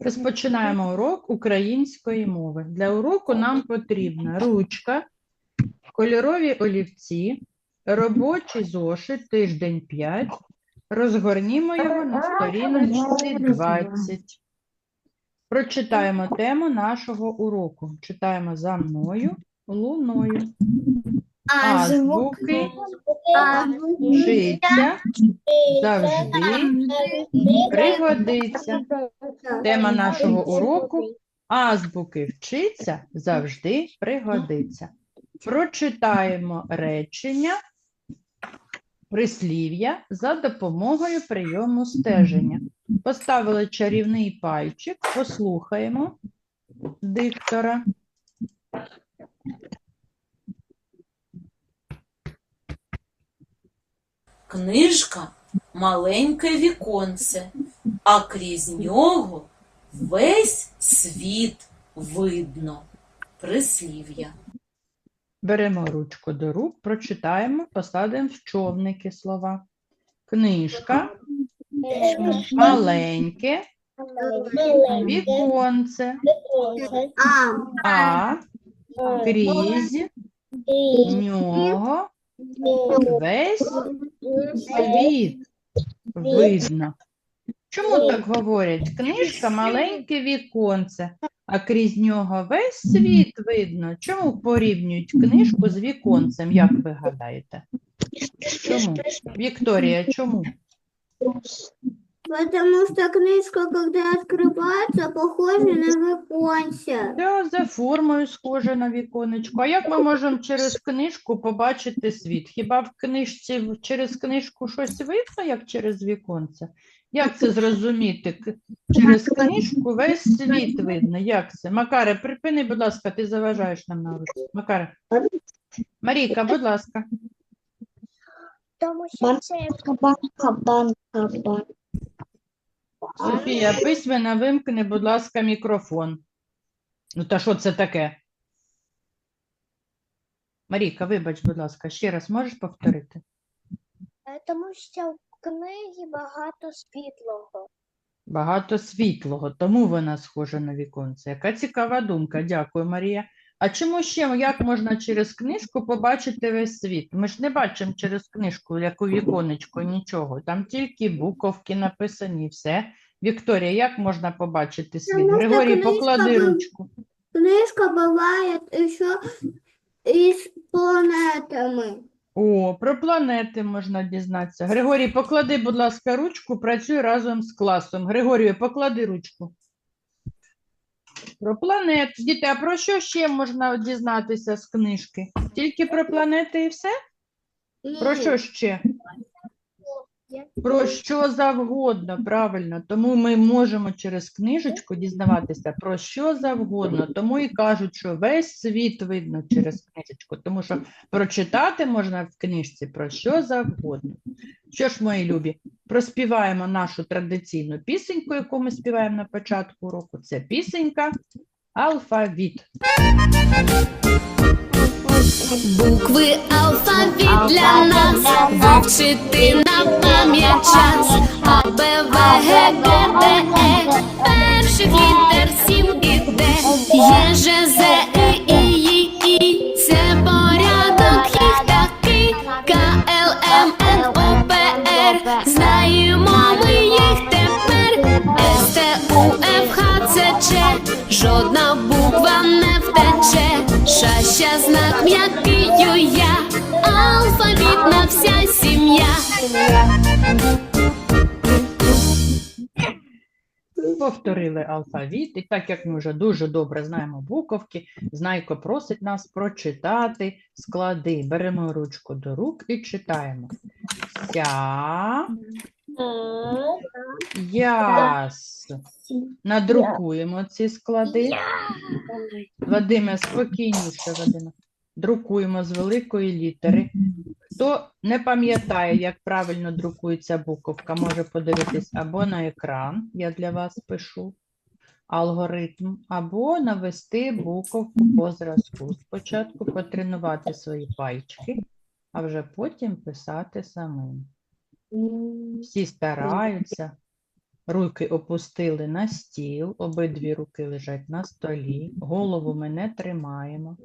Розпочинаємо урок української мови. Для уроку нам потрібна ручка, кольорові олівці, робочий зошит, тиждень 5. Розгорнімо його на сторіночці 20. Прочитаємо тему нашого уроку. Читаємо за мною луною. Азбуки вчиться завжди пригодиться. Тема нашого уроку азбуки вчиться завжди пригодиться. Прочитаємо речення, прислів'я за допомогою прийому стеження. Поставили чарівний пальчик, послухаємо диктора. Книжка маленьке віконце, а крізь нього весь світ видно. Прислів'я. Беремо ручку до рук, прочитаємо, посадимо в човники слова. Книжка, маленьке, віконце, а крізь нього весь світ видно. Чому так говорять? Книжка маленьке віконце, а крізь нього весь світ видно. Чому порівнюють книжку з віконцем, як ви гадаєте? Чому? Вікторія, чому? Потому что книжка, когда открывается, похожа на віконця. Це за формою схоже на віконечко. А як ми можемо через книжку побачити світ? Хіба в книжці через книжку щось видно, як через віконце? Як це зрозуміти? К- Через книжку весь світ видно. Як це? Макаре, припини, будь ласка, ти заважаєш нам на уроці. Макаре. Марійка, будь ласка. Тому що це кабан, кабан, кабан. Софія, письмена вимкни, будь ласка, мікрофон. Ну, та що це таке? Марійка, вибач, будь ласка, ще раз можеш повторити? Тому що в книгі багато світлого. Багато світлого, тому вона схожа на віконце. Яка цікава думка. Дякую, Марія. А чому ще як можна через книжку побачити весь світ? Ми ж не бачимо через книжку, як у віконечко, нічого. Там тільки буковки написані, все. Вікторія, як можна побачити світ? Тому Григорій, книжка поклади бу- ручку. Книжка буває ще із планетами. О, про планети можна дізнатися. Григорій, поклади, будь ласка, ручку, працюй разом з класом. Григорію, поклади ручку. Про планет. Діти, а про що ще можна дізнатися з книжки? Тільки про планети і все? Про що ще? Про що завгодно, правильно. Тому ми можемо через книжечку дізнаватися про що завгодно. Тому і кажуть, що весь світ видно через книжечку, тому що прочитати можна в книжці про що завгодно. Що ж, мої любі, проспіваємо нашу традиційну пісеньку, яку ми співаємо на початку уроку. Це пісенька Алфавіт. Букви алфавіт для нас вивчити на пам'ять час. А, Б, В, Г, Г, Д, Е. Перших літер сім і Д. Є, Ж, З, І, І, Ї, І. Це порядок їх такий. К, Л, М, Н, О, П, Р. Знаємо ми їх тепер. С, Т, У, Ф, Х, Ц, Ч. Жодна буква не втече. Ша, ща, знак м'який я. Алфавітна вся сім'я. Повторили алфавіт, і так як ми вже дуже добре знаємо буковки, Знайко просить нас прочитати склади. Беремо ручку до рук і читаємо. Ся, яс. Надрукуємо ці склади. Вадиме, спокійніше, Вадиме. Друкуємо з великої літери. Хто не пам'ятає, як правильно друкується буковка, може подивитись або на екран, я для вас пишу алгоритм, або навести буковку по зразку. Спочатку потренувати свої пальчики, а вже потім писати самим. Всі стараються, Руки опустили на стіл, обидві руки лежать на столі, голову ми не тримаємо,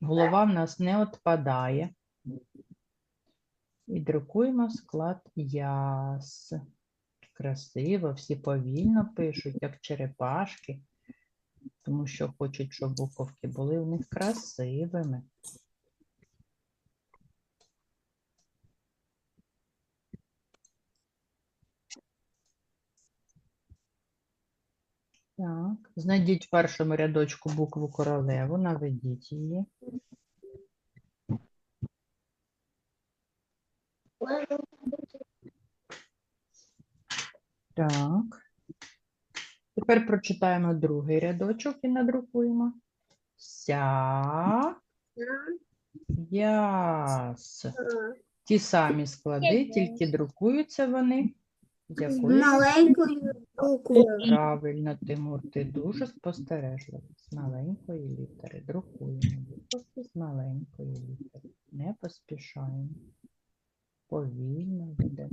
голова в нас не відпадає. І друкуємо склад яс. Красиво, всі повільно пишуть, як черепашки, тому що хочуть, щоб буковки були у них красивими. Так, знайдіть в першому рядочку букву королеву, наведіть її. Так. Тепер прочитаємо другий рядочок і надрукуємо. Ся, яс. Ті самі склади, тільки друкуються вони. Якою? Маленькою буквою. Правильно, Тимур, ти дуже спостережливий. З маленької літери. Друкуємо з маленької літери. Не поспішаємо. Повільно йде.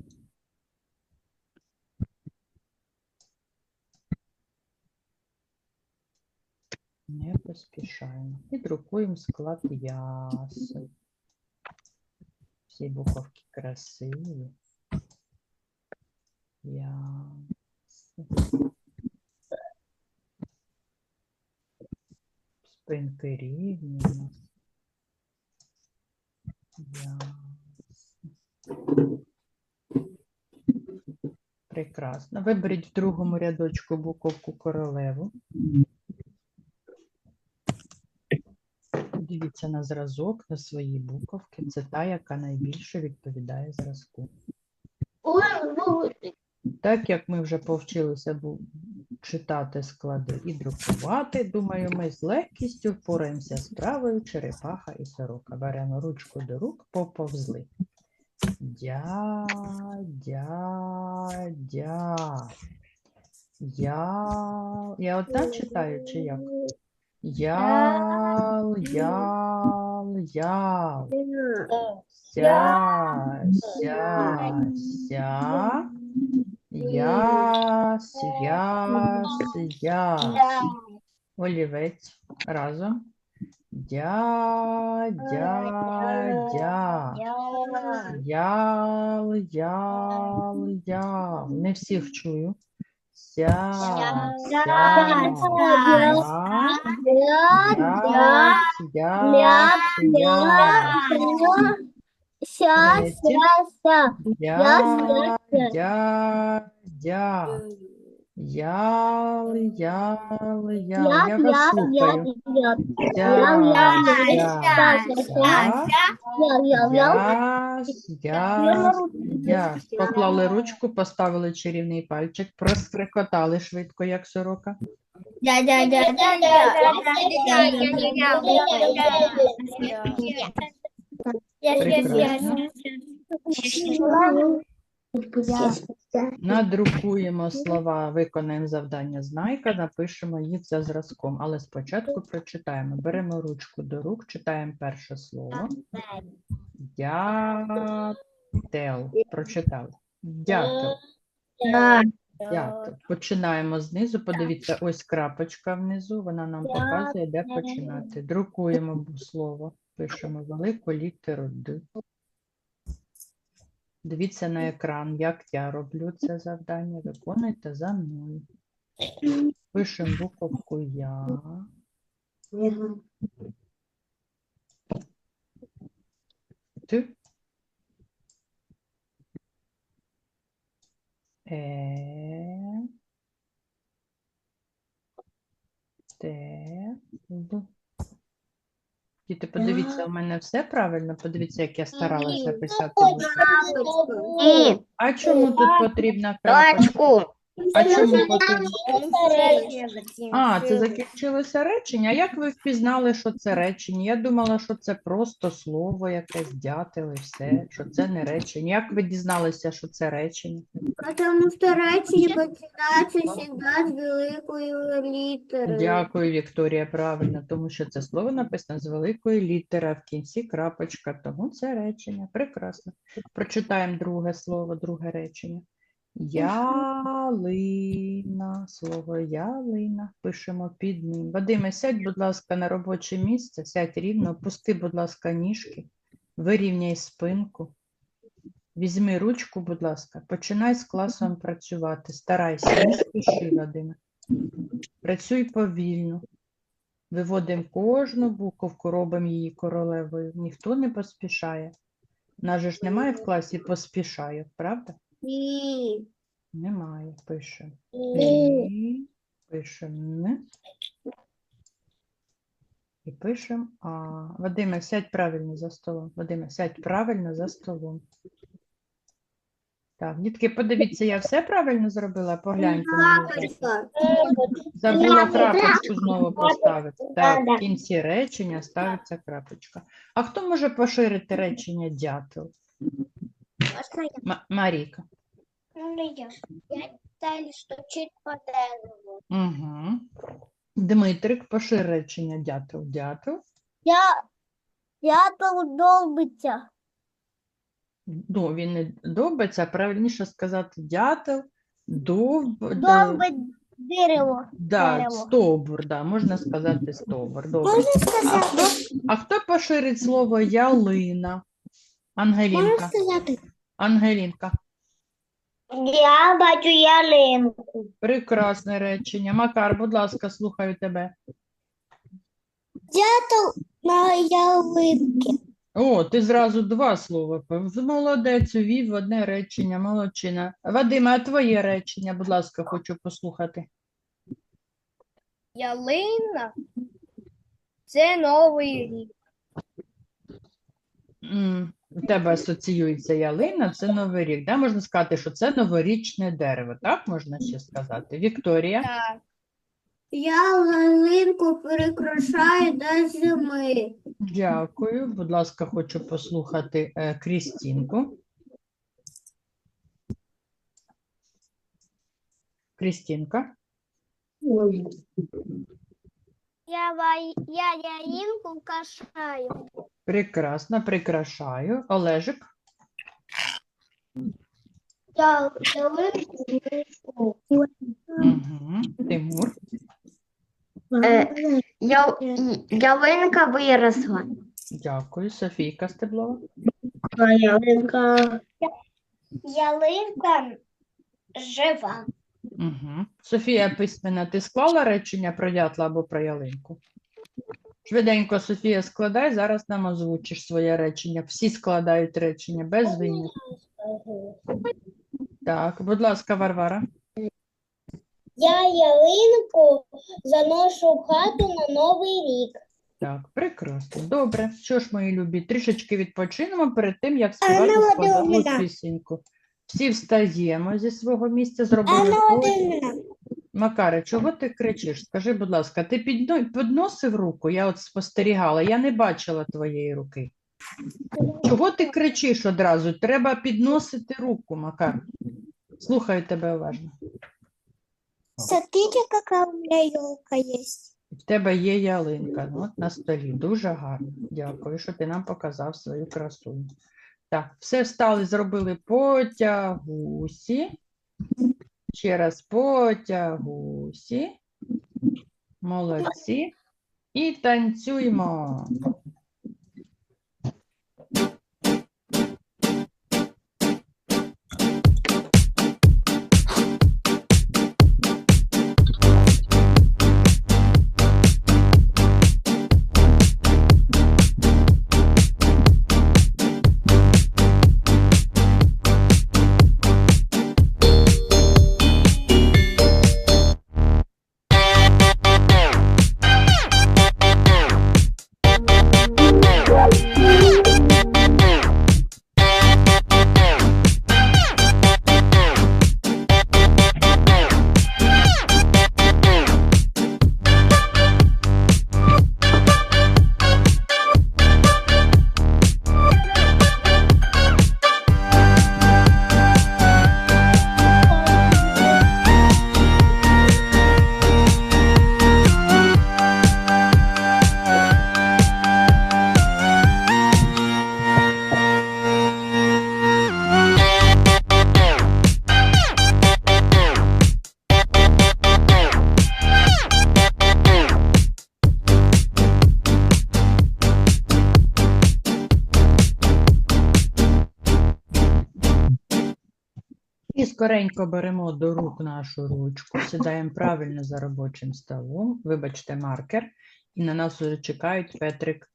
Не поспішаємо. І друкуємо склад яс. Всі буковки красиві. Яс. Спинки рівні. Прекрасно. Виберіть в другому рядочку буковку королеву. Дивіться на зразок, на свої буковки. Це та, яка найбільше відповідає зразку. Так як ми вже повчилися читати склади і друкувати, думаю, ми з легкістю впораємося з правою черепаха і сорока. Беремо ручку до рук, поповзли. Дя, дя, дя. Я. Я одна читаю чи як? Ял, ял, ял. Ся, ся, ся. Яс, яс, яс. Олівець. Разом. Дя, дя, дя. Ял, ял, ял. Не всіх чую. Ся, ся, я, яс, яс, Ся, ся, ся. Я, Яс, яс, я, я. Ял, ял, ял. Я Я, вас я, слухаю. я, Я, я, я, я, я, я, я, Яс, яс, яс. Поклали ручку, поставили чарівний пальчик, проскрикотали швидко, як сорока. я, я, я, я, Надрукуємо слова, виконаємо завдання знайка, напишемо їх за зразком. Але спочатку прочитаємо. Беремо ручку до рук, читаємо перше слово. Дятел. Прочитали. Дятел. Дятел. Починаємо знизу. Подивіться, ось крапочка внизу. Вона нам показує, де починати. Друкуємо слово. Пишемо велику літеру Д. Дивіться на екран, як я роблю це завдання. Виконуйте за мною. Пишемо буковку Я. Т. Е. Л. Діти, подивіться, у мене все правильно. Подивіться, як я старалася писати. Ні. А чому тут потрібна крапочка? А чому? А, це закінчилося речення. А як ви впізнали, що це речення? Я думала, що це просто слово якесь дятел і все, що це не речення. Як ви дізналися, що це речення? Потому что речення починається завжди з великої літери. Дякую, Вікторія. Правильно, тому що це слово написано з великої літери, а в кінці крапочка, тому це речення. Прекрасно. Прочитаємо друге слово, друге речення. Ялина. Слово ялина. Пишемо під ним. Вадиме, сядь, будь ласка, на робоче місце, сядь рівно, опусти, будь ласка, ніжки, вирівняй спинку. Візьми ручку, будь ласка, починай з класом працювати. Старайся, не спіши, Вадиме. Працюй повільно. Виводимо кожну буковку, робимо її королевою. Ніхто не поспішає. Нас же ж немає в класі поспішає, правда? Ні. Немає. Пишемо. Ні. І пишемо «н». І пишемо А. Вадиме, сядь правильно за столом. Вадиме, сядь правильно за столом. Так, дітки, подивіться, я все правильно зробила? Погляньте Забула крапочку знову поставити. Так, в кінці речення ставиться крапочка. А хто може поширити речення дятел? Марійка. Я. Я далі стучить по дереву. Угу. Дмитрик, пошир речення дятел. Дятел. Я, я тут долбиться. Ну, він не довбиться, а правильніше сказати дятел, дов... Долбить дерево. да, дерево. стовбур, да, можна сказати стовбур. Добре. Можна А сказати? хто, а хто поширить слово ялина? Ангелінка. сказати? Ангелінка. Я бачу ялинку. Прекрасне речення. Макар, будь ласка, слухаю тебе. Дятел на ялинки. О, ти зразу два слова. пов- Молодець, увів в одне речення, молодчина. Вадиме, а твоє речення, будь ласка, хочу послухати. Ялина це новий рік. М, У тебе асоціюється ялина, це Новий рік. Да? Можна сказати, що це новорічне дерево, так можна ще сказати. Вікторія, Так. Я ялинку перекрашаю до зими. дякую. Будь ласка, хочу послухати е, Крістінку. Крістінка. Я, вай- я ялинку кашаю. Прекрасно, прикрашаю. Олежик. Я ялинку Угу. Тимур. Е, Я, ялинка виросла. Дякую. Софійка Стеблова. Ялинка. Ялинка жива. Угу. Софія Письмена, ти склала речення про дятла або про ялинку? Швиденько, Софія, складай, зараз нам озвучиш своє речення. Всі складають речення без винятку. Так, будь ласка, Варвара. Я ялинку заношу в хату на новий рік. Так, прекрасно. Добре. Що ж, мої любі, трішечки відпочинемо перед тим, як співати складову пісеньку. Всі встаємо зі свого місця, зробили Анна коло. Макаре, чого ти кричиш? Скажи, будь ласка, ти підносив руку? Я от спостерігала, я не бачила твоєї руки. Чого ти кричиш одразу? Треба підносити руку, Макар. Слухаю тебе уважно. смотрите, какая у меня елка есть. В тебе є ялинка ну, от на столі. Дуже гарно. Дякую, що ти нам показав свою красу. Так, все встали, зробили потягусі. Ще раз потягусі. Молодці. І танцюємо. Скоренько беремо до рук нашу ручку, сідаємо правильно за робочим столом, вибачте, маркер, і на нас вже чекають Петрик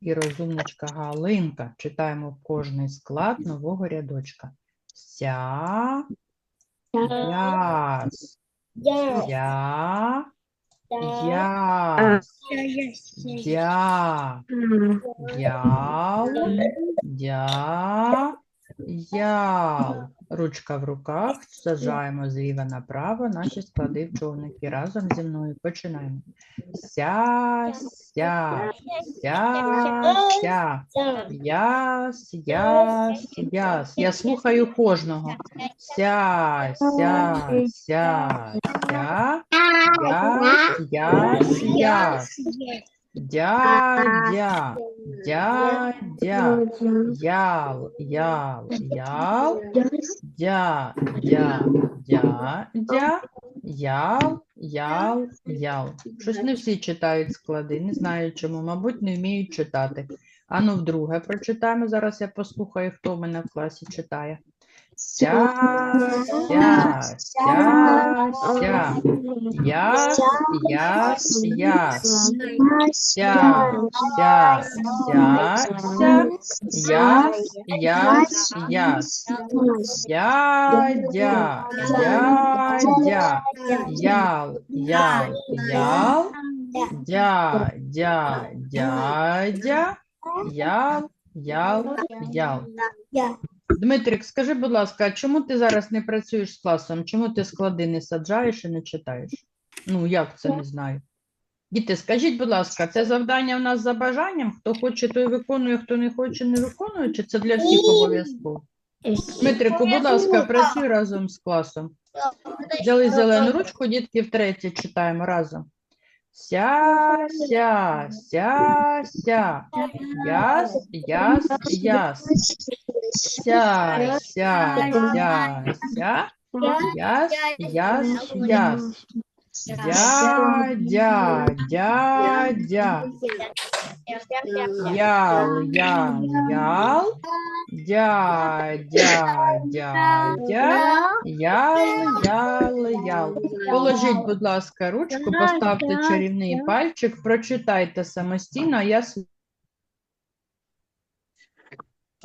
і розумничка Галинка. Читаємо кожний склад нового рядочка. Ся, яс, я, яс, дя, ял, дя, ял. Ручка в руках, сажаємо зліва направо наші склади в човники. Разом зі мною починаємо. Ся, ся, ся, ся. Яс, яс, яс. Я слухаю кожного. Ся, ся, ся, ся. Яс, яс, яс. Дядя, дядя, ял, ял, ял, дя, дя, дядя, ял, ял, ял. Щось не всі читають склади, не знаю чому, мабуть, не вміють читати. Ану, вдруге прочитаємо. Зараз я послухаю, хто в мене в класі читає. Ся, ся, ся, ся. Яс, яс, яс. Ся, ся, ся, ся. Яс, яс, яс. Дядя, дядя. Ял, ял, ял. Дя, дя, дядя. Ял, ял, ял. Дмитрик, скажи, будь ласка, а чому ти зараз не працюєш з класом? Чому ти склади не саджаєш і не читаєш? Ну, як це не знаю. Діти, скажіть, будь ласка, це завдання в нас за бажанням? Хто хоче, той виконує, хто не хоче, не виконує, чи це для всіх обов'язково? Дмитрику, будь ласка, працюй разом з класом. Взяли зелену ручку, дітки втретє читаємо разом. Ся, ся, ся, ся. Яс, яс, яс. Ся, ся, ся, ся. Яс, яс, яс. Дядя, дядя. Ял, ял, ял. Дядя, дядя. Ял, ял, ял. Положіть, будь ласка, ручку, поставте чарівний пальчик, прочитайте самостійно, а я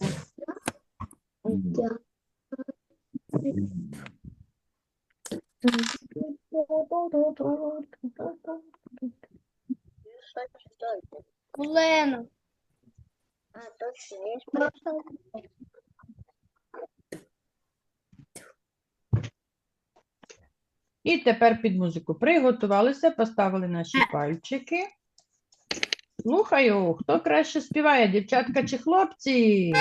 с- Олена. І тепер під музику приготувалися, поставили наші пальчики. Слухаю, хто краще співає, дівчатка чи хлопці?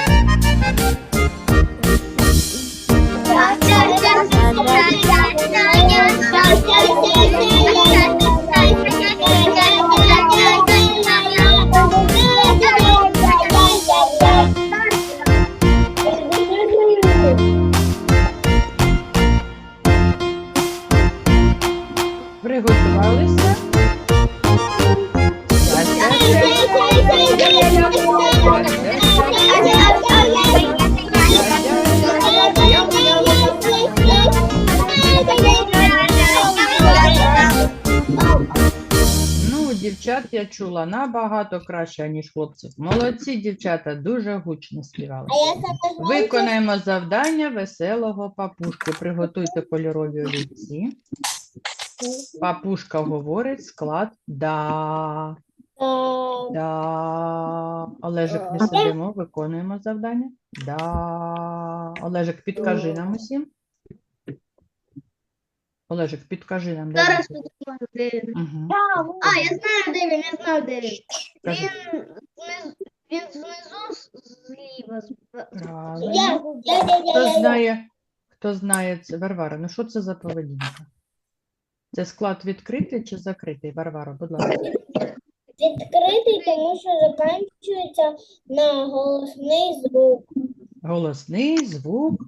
Приготувалися? Ну, дівчат я чула набагато краще, ніж хлопців. Молодці, дівчата, дуже гучно співали. Виконаємо завдання веселого папушки. Приготуйте кольорові олівці. Папушка говорить склад да. Да. Олежик, не сидимо, виконуємо завдання. Да. Олежик, підкажи нам усім. Олежик, підкажи нам. де Зараз. Мгм. А, я знаю, де він, я знаю, де він. Кажи. Він Він знизу зліва. Правильно. Хто знає, хто знає це? Варвара, ну що це за поведінка? Це склад відкритий чи закритий? Варвара, будь ласка. Відкритий, тому що закінчується на голосний звук. Голосний звук.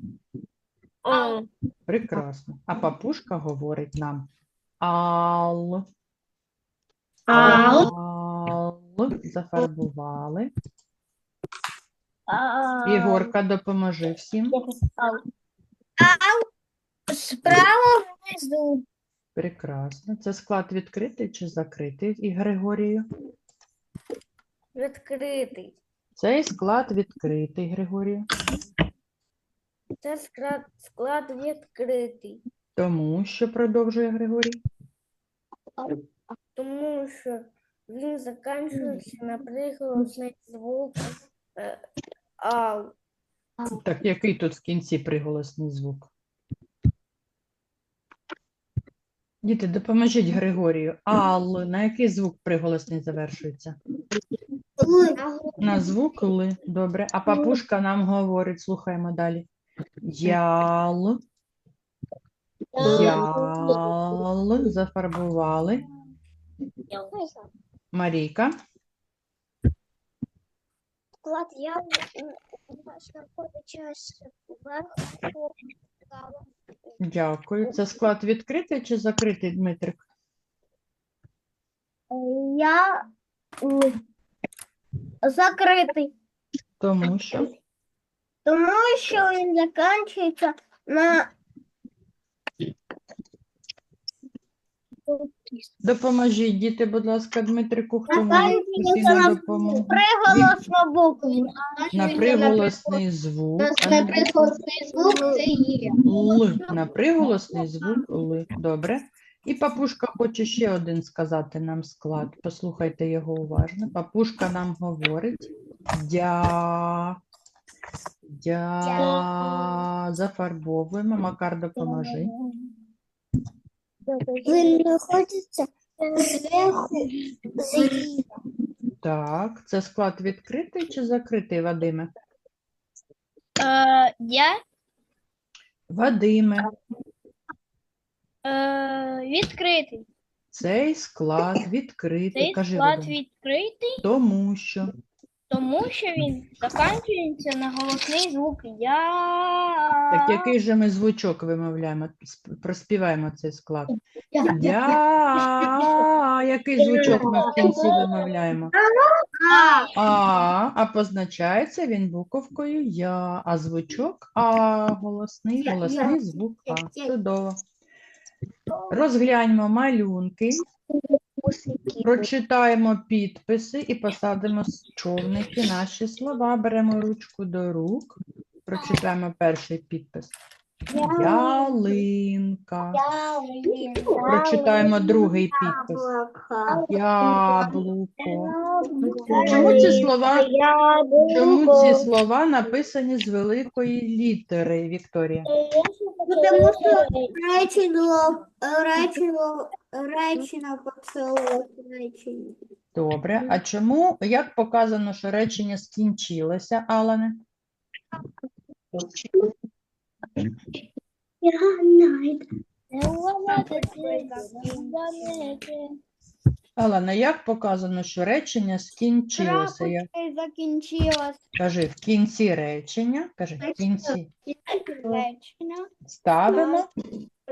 А. Прекрасно. А папушка говорить нам ал. Ал. Ал. Зафарбували. Ігорка, допоможи всім. Справа внизу. Прекрасно. Це склад відкритий чи закритий і Григорію? Відкритий. Цей склад відкритий, Григорію. Це склад, склад відкритий. Тому що продовжує Григорій. Тому що він закінчується на приголосний звук е, ау. Так, який тут в кінці приголосний звук? Діти, допоможіть Григорію. Ал. На який звук приголосний завершується? На звук Л. Добре. А папушка нам говорить, слухаємо далі. Ял. Ял. Зафарбували. Марійка. Склад я знаходиться зверху. Дякую. Це склад відкритий чи закритий, Дмитрик? Я закритий, Тому що. тому що він закінчується на Допоможіть, діти, будь ласка, Дмитрику, хто може на на допомогу. букву. На приголосний звук. а не звук це є. Л. На приголосний звук Л. Добре. І папушка хоче ще один сказати нам склад. Послухайте його уважно. Папушка нам говорить дя. Дя. Зафарбовуємо. Макар, допоможи. Він знаходиться зверху зліва. Так, це склад відкритий чи закритий, Вадиме? Е, я Вадиме, е, відкритий. цей склад відкритий. Цей Кажи, склад Вадиме. відкритий, Тому що. Тому що він закінчується на голосний звук Я. Так який же ми звучок вимовляємо? Сп- Проспіваємо цей склад. Я. Який звучок ми в кінці вимовляємо? А, а позначається він буковкою Я, а звучок А, голосний, голосний звук А. Чудово. Розгляньмо малюнки, прочитаємо підписи і посадимо човники наші слова. Беремо ручку до рук, прочитаємо перший підпис. Ялинка. Прочитаємо другий підпис. Яблуко. Чому ці слова, чому ці слова написані з великої літери, Вікторія? Тому що речення, речення, речення речення. Добре. А чому, як показано, що речення скінчилося, Алане? Алане, як показано, що речення скінчилося? Я... закінчилось Кажи, в кінці речення, кажи, в кінці речення. ставимо.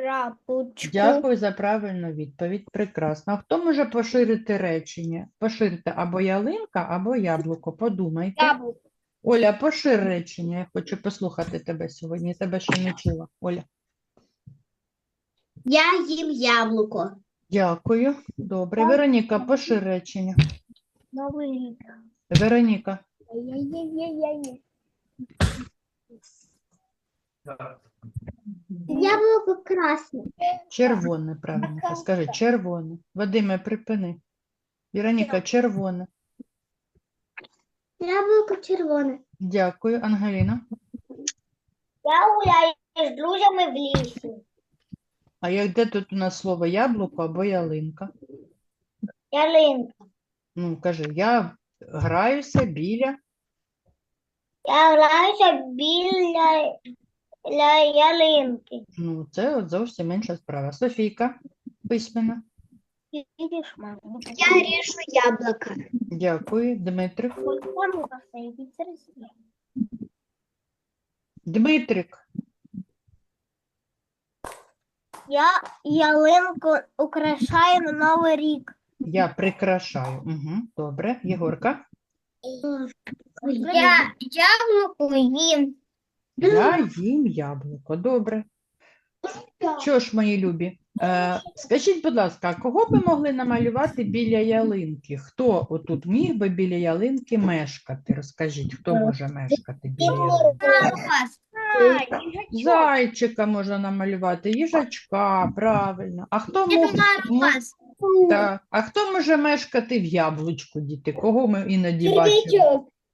Крапочку. Дякую за правильну відповідь. Прекрасно. А хто може поширити речення? Поширити або ялинка, або яблуко. Подумайте. Яблуко. Оля, пошир речення. Я хочу послухати тебе сьогодні. Я тебе ще не чула. Оля. Я їм яблуко. Дякую. Добре. Вероніка, пошир речення. Новий. Вероніка. Є-є-є-є-є. Яблуко красне. Червоне, правильно. Скажи, червоне. Вадиме, припини. Вероніка, червоне. Яблуко червоне. Дякую. Ангеліна. Я гуляю з друзями в лісі. А як де тут у нас слово яблуко або ялинка? Ялинка. Ну, кажи, я граюся біля. Я граюся біля, біля ялинки. Ну, це от зовсім інша справа. Софійка, письмена. Я ріжу яблука. Дякую. Дмитрик. Дмитрик. Я ялинку украшаю на Новий рік. Я прикрашаю. Угу, добре. Єгорка. Я яблуко їм. Я їм яблуко. Добре. Що ж, мої любі, е, скажіть, будь ласка, а кого би могли намалювати біля ялинки? Хто отут міг би біля ялинки мешкати? Розкажіть, хто може мешкати біля ялинки? Зайчика можна намалювати, їжачка, правильно. А хто мог, мо- так. А хто може мешкати в яблучку, діти? Кого ми іноді бачимо?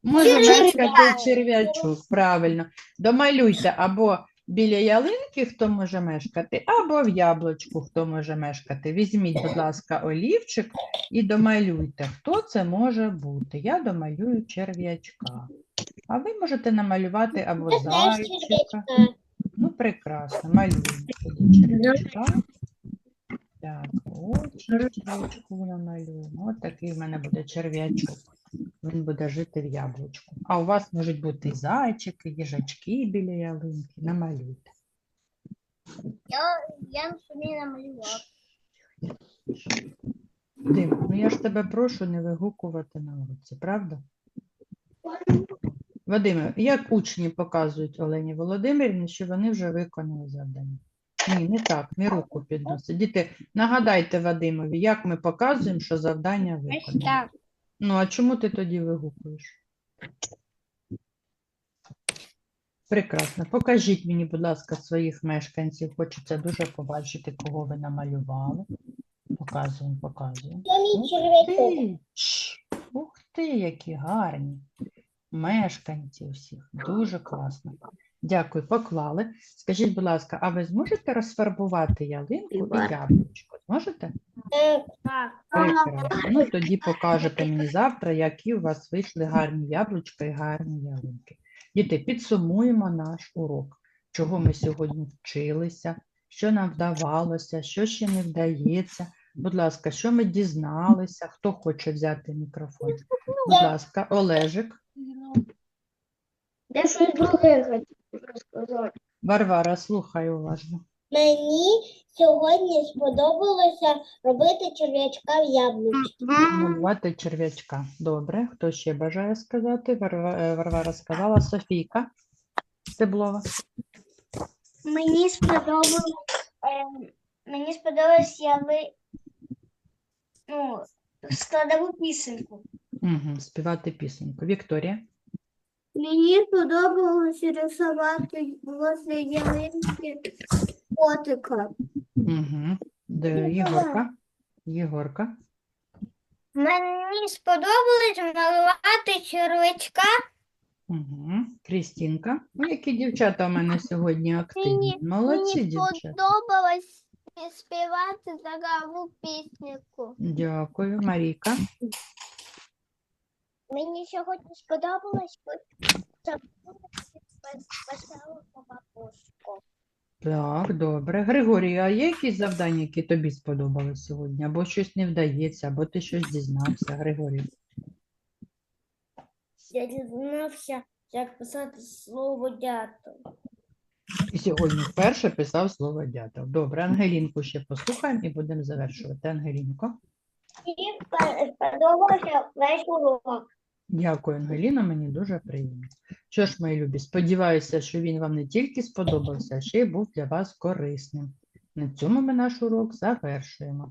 Може мешкати черв'ячок, правильно. Домалюйте або біля ялинки, хто може мешкати, або в яблучку, хто може мешкати. Візьміть, будь ласка, олівчик і домалюйте, хто це може бути. Я домалюю черв'ячка. А ви можете намалювати або зайчика. Ну, прекрасно, малюємо черв'ячка. Так, очі черв'ячку намалюємо. Ось такий в мене буде черв'ячок. Він буде жити в яблучку. А у вас можуть бути і зайчики, їжачки біля ялинки. Намалюйте. Я собі намалював. Дим, ну я ж тебе прошу не вигукувати на уроці, правда? Вадиме, як учні показують Олені Володимирівні, що вони вже виконали завдання? Ні, не так, не руку підносить. Діти, нагадайте Вадимові, як ми показуємо, що завдання виконано. Ну, а чому ти тоді вигукуєш? Прекрасно. Покажіть мені, будь ласка, своїх мешканців. Хочеться дуже побачити, кого ви намалювали. Показуємо, показуємо. Ух ти! Ух ти, які гарні. Мешканці усіх. Дуже класно. Дякую, поклали. Скажіть, будь ласка, а ви зможете розфарбувати ялинку і яблучко? Зможете? Прекрасно. Ну, тоді покажете мені завтра, які у вас вийшли гарні яблучка і гарні ялинки. Діти, підсумуємо наш урок, чого ми сьогодні вчилися, що нам вдавалося, що ще не вдається. Будь ласка, що ми дізналися? Хто хоче взяти мікрофон? Будь ласка, Олежик, Я щось друге хочу розказати. Варвара, слухай уважно. Мені сьогодні сподобалося робити черв'ячка в яблучці. Малювати черв'ячка. Добре. Хто ще бажає сказати? Варва- е, Варвара сказала. Софійка Стеблова. Мені сподобалось, е, мені сподобалось яви, ну, складову пісеньку. Угу, співати пісеньку. Вікторія. Мені сподобалось рисувати возле ялинки котика. Угу. Де Єгорка? Єгорка. Мені сподобалось малювати червячка. Угу. Крістінка. Ну, які дівчата у мене сьогодні активні. Молодці дівчата. сподобалось співати загаву пісеньку. Дякую. Марійка. Мені сьогодні сподобалось веселу бабушку. Так, добре. Григорій, а є якісь завдання, які тобі сподобались сьогодні? Або щось не вдається, або ти щось дізнався, Григорій. Я дізнався, як писати слово дятел. І сьогодні вперше писав слово дятел. Добре, Ангелінку ще послухаємо і будемо завершувати. Ангелінко. Мені сподобався весь урок. Дякую, Ангеліна, мені дуже приємно. Що ж, мої любі, сподіваюся, що він вам не тільки сподобався, а ще й був для вас корисним. На цьому ми наш урок завершуємо.